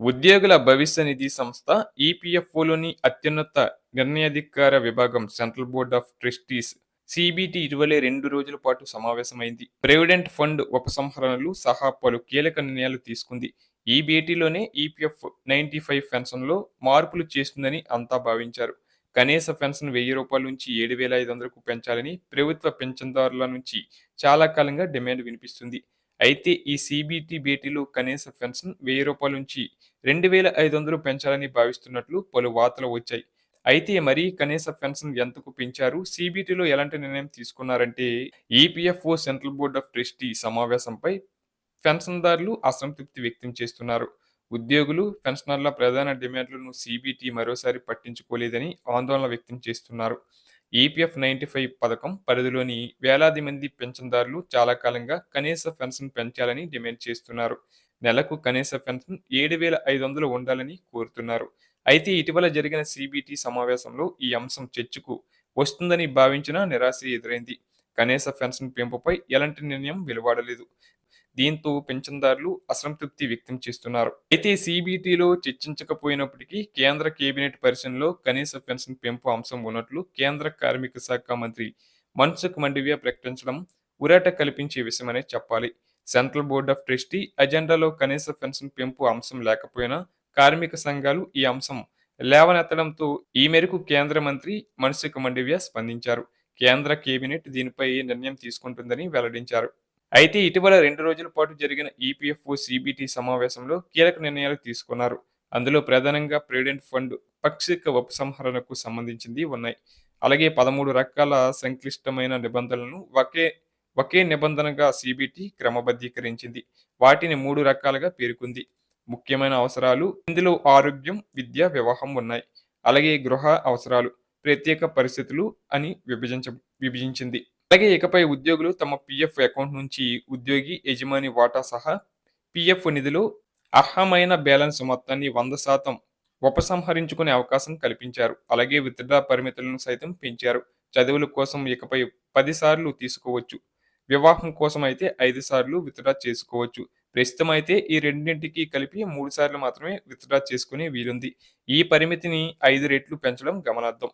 ఉద్యోగుల భవిష్య నిధి సంస్థ ఈపీఎఫ్ఓలోని అత్యున్నత నిర్ణయాధికార విభాగం central board of trustees CBT ఇటీవలే రెండు రోజుల పాటు సమావేశమైంది. ప్రెవిడెంట్ ఫండ్ ఉపసంహరణలు సహా పలు కీలక నిర్ణయాలు తీసుకుంది. ఈ భేటీలోనే ఈపీఎఫ్ నైన్టీ ఫైవ్ పెన్షన్లో మార్పులు చేస్తుందని అంతా భావించారు. కనీస పెన్షన్ వెయ్యి రూపాయల నుంచి ఏడు వేల ఐదు వందలకు పెంచాలని ప్రభుత్వ పెన్షన్దారుల నుంచి చాలా కాలంగా డిమాండ్ వినిపిస్తుంది. అయితే ఈ సిబిటి భేటీలో కనీస పెన్షన్ వెయ్యి రూపాయల నుంచి రెండు వేల ఐదు వందలు పెంచాలని భావిస్తున్నట్లు పలు వార్తలు వచ్చాయి. అయితే మరీ కనీస పెన్షన్ ఎంతకు పెంచారు? సిబిటిలో ఎలాంటి నిర్ణయం తీసుకున్నారంటే EPFO central board of trustee సమావేశంపై పెన్షన్దారులు అసంతృప్తి వ్యక్తం చేస్తున్నారు. ఉద్యోగులు పెన్షనర్ల ప్రధాన డిమాండ్లను సిబిటి మరోసారి పట్టించుకోలేదని ఆందోళన వ్యక్తం చేస్తున్నారు. ఈపీఎఫ్ నైంటీ ఫైవ్ పథకం పరిధిలోని వేలాది మంది పెన్షన్దారులు చాలా కాలంగా కనీస పెన్షన్ పెంచాలని డిమాండ్ చేస్తున్నారు. నెలకు కనీస పెన్షన్ ఏడు వేల ఐదు వందలు ఉండాలని కోరుతున్నారు. అయితే ఇటీవల జరిగిన సిబిటి సమావేశంలో ఈ అంశం చర్చకు వస్తుందని భావించిన నిరాశ ఎదురైంది. కనీస పెన్షన్ పెంపుపై ఎలాంటి నిర్ణయం వెలువడలేదు. దీంతో పెన్షన్దారులు అసంతృప్తి వ్యక్తం చేస్తున్నారు. అయితే సిబిటిలో చర్చించకపోయినప్పటికీ కేంద్ర కేబినెట్ పరిశీలనలో కనీస పెన్షన్ పెంపు అంశం ఉన్నట్లు కేంద్ర కార్మిక శాఖ మంత్రి మన్సుఖ్ మండవియా ప్రకటించడం ఉరాట కల్పించే విషయమనే చెప్పాలి. సెంట్రల్ బోర్డ్ ఆఫ్ ట్రస్టీ అజెండాలో కనీస పెన్షన్ పెంపు అంశం లేకపోయినా కార్మిక సంఘాలు ఈ అంశం లేవనెత్తడంతో ఈ మేరకు కేంద్ర మంత్రి మన్సుఖ్ మండివ్య స్పందించారు. కేంద్ర కేబినెట్ దీనిపై నిర్ణయం తీసుకుంటుందని వెల్లడించారు. అయితే ఇటీవల రెండు రోజుల పాటు జరిగిన ఈపీఎఫ్ఓ సిబిటి సమావేశంలో కీలక నిర్ణయాలు తీసుకున్నారు. అందులో ప్రధానంగా ప్రివిడెంట్ ఫండ్ పాక్షిక ఉపసంహరణకు సంబంధించింది ఉన్నాయి. అలాగే పదమూడు రకాల సంక్లిష్టమైన నిబంధనలను ఒకే ఒకే నిబంధనగా సిబిటి క్రమబద్ధీకరించింది. వాటిని మూడు రకాలుగా పేర్కొంది. ముఖ్యమైన అవసరాలు ఇందులో ఆరోగ్యం విద్య వివాహం ఉన్నాయి. అలాగే గృహ అవసరాలు ప్రత్యేక పరిస్థితులు అని విభజించ విభజించింది. అలాగే ఇకపై ఉద్యోగులు తమ పిఎఫ్ అకౌంట్ నుంచి ఉద్యోగి యజమాని వాటా సహా పిఎఫ్ నిధులు అర్హమైన బ్యాలెన్స్ మొత్తాన్ని వంద శాతం ఉపసంహరించుకునే అవకాశం కల్పించారు. అలాగే విత్డ్రా పరిమితులను సైతం పెంచారు. చదువుల కోసం ఇకపై పది సార్లు తీసుకోవచ్చు. వివాహం కోసం అయితే ఐదు సార్లు విత్డ్రా చేసుకోవచ్చు. ప్రస్తుతం అయితే ఈ రెండింటికి కలిపి మూడు సార్లు మాత్రమే విత్డ్రా చేసుకునే వీలుంది. ఈ పరిమితిని ఐదు రెట్లు పెంచడం గమనార్థం